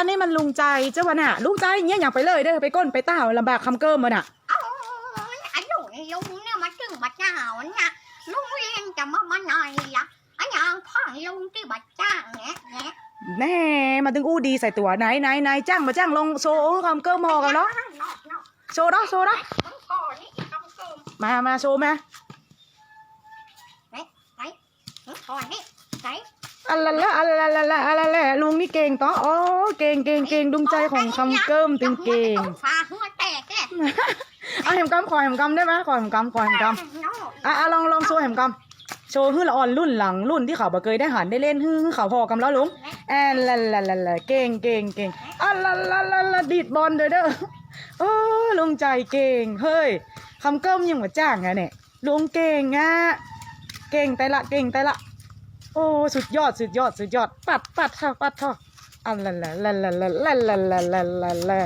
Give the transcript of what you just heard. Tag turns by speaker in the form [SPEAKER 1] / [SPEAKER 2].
[SPEAKER 1] อันนี้มันลุงใจเจ้าวะน่ะลุงใจเงี้ยอยากไปเลยเด้อไปก้นไปเต้าลำบากคำเกิมมันอะ
[SPEAKER 2] เอาไอ้ลุงลุงเนี่ยมาถึงบัดหน้าเนี่ยลุงเรียนจะมามาหน่อยละไอ้ยังพ่อลุงที่บัดจ้างเนี่ยเนี่ย
[SPEAKER 1] แน่มาถึงอู้ดีใส่ตัวไหนไหนไหนจ้างมาจ้างลงโซคำเกิมหอกันเนาะ
[SPEAKER 2] นอกนอก
[SPEAKER 1] โชว์เนาะโชว์เนาะ
[SPEAKER 2] มันก่อนนี่ทำเกิม
[SPEAKER 1] มามาโชว์มา
[SPEAKER 2] มันก่อนนี่ไหน
[SPEAKER 1] อัลละละอัลละละละอัลละละลุงนี่เก่งต่ออ๋อเก่งเก่งเก่งดุงใจของคำเกิมตึงเก่ง
[SPEAKER 2] ฟ้าหัวแตกเนี่ย
[SPEAKER 1] เอาแหมกำขอแหมกำได้ไหมขอแหมกำขอแหมกำอะอะลองลองโชว์แหมกำโชว์ฮื้อละอ่อนรุ่นหลังรุ่นที่เขาบ่เคยได้หันได้เล่นฮื้อฮื้อเขาพอกำแล้วลุงแอนละละละละเก่งเก่งเก่งอะละละละละดีดบอลเด้อเด้อเออลุงใจเก่งเฮ้ยคำเกิมยังมาจ้างอะเนี่ยลุงเก่งอะเก่งแต่ละเก่งแต่ละ โอ้สุดยอดสุดยอดสุดยอดปัดปัดเถอะปัดเถอะอันละละละละละละละละละละ